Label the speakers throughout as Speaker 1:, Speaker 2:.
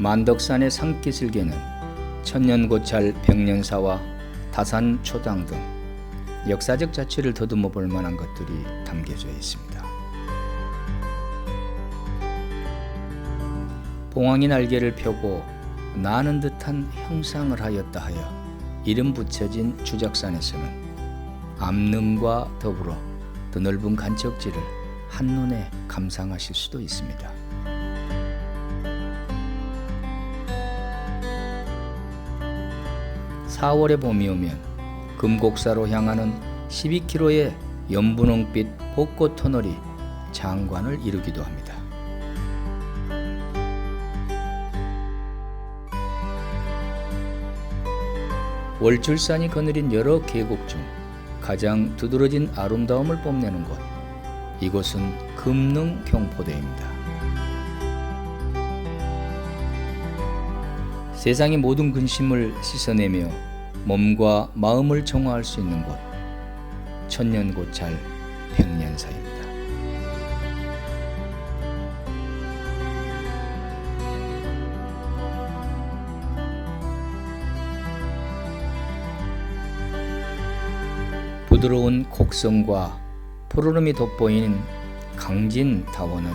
Speaker 1: 만덕산의 산기슭에는 천년고찰 백년사와 다산초당 등 역사적 자취를 더듬어 볼 만한 것들이 담겨져 있습니다. 봉황이 날개를 펴고 나는 듯한 형상을 하였다 하여 이름 붙여진 주작산에서는 암릉과 더불어 드넓은 간척지를 한눈에 감상하실 수도 있습니다. 4월에 봄이 오면 금곡사로 향하는 12km의 연분홍빛 벚꽃 터널이 장관을 이루기도 합니다. 월출산이 거느린 여러 계곡 중 가장 두드러진 아름다움을 뽐내는 곳. 이곳은 금능 경포대입니다. 세상의 모든 근심을 씻어내며 몸과 마음을 정화할 수 있는 곳. 천년고찰 백년사입니다. 부드러운 곡성과 푸르름이 돋보이는 강진 다원은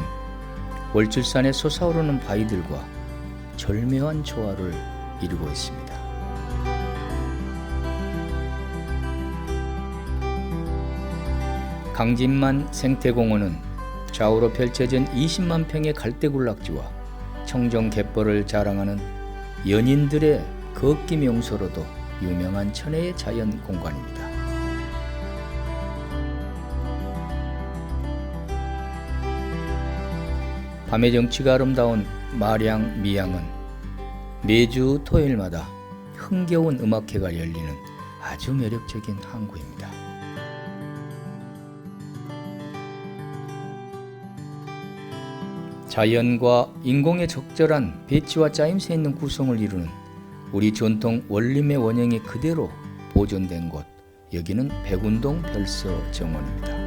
Speaker 1: 월출산에 솟아오르는 바위들과 절묘한 조화를 이루고 있습니다. 강진만 생태공원은 좌우로 펼쳐진 20만 평의 갈대군락지와 청정 갯벌을 자랑하는 연인들의 걷기 명소로도 유명한 천혜의 자연 공간입니다. 밤의 정취가 아름다운 마량 미양은 매주 토요일마다 흥겨운 음악회가 열리는 아주 매력적인 항구입니다. 자연과 인공의 적절한 배치와 짜임새 있는 구성을 이루는 우리 전통 원림의 원형이 그대로 보존된 곳 여기는 백운동 별서 정원입니다.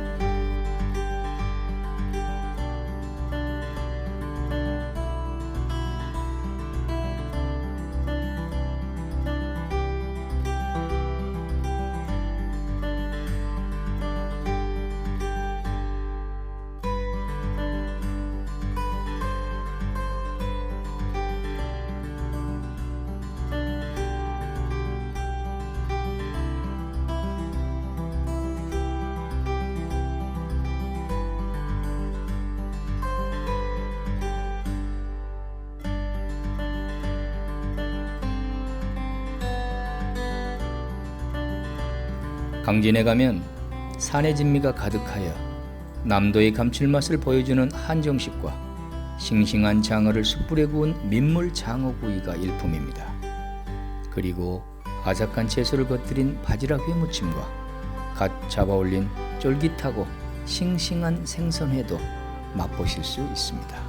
Speaker 1: 강진에 가면 산의 진미가 가득하여 남도의 감칠맛을 보여주는 한정식과 싱싱한 장어를 숯불에 구운 민물 장어구이가 일품입니다. 그리고 아삭한 채소를 곁들인 바지락 회무침과 갓 잡아올린 쫄깃하고 싱싱한 생선회도 맛보실 수 있습니다.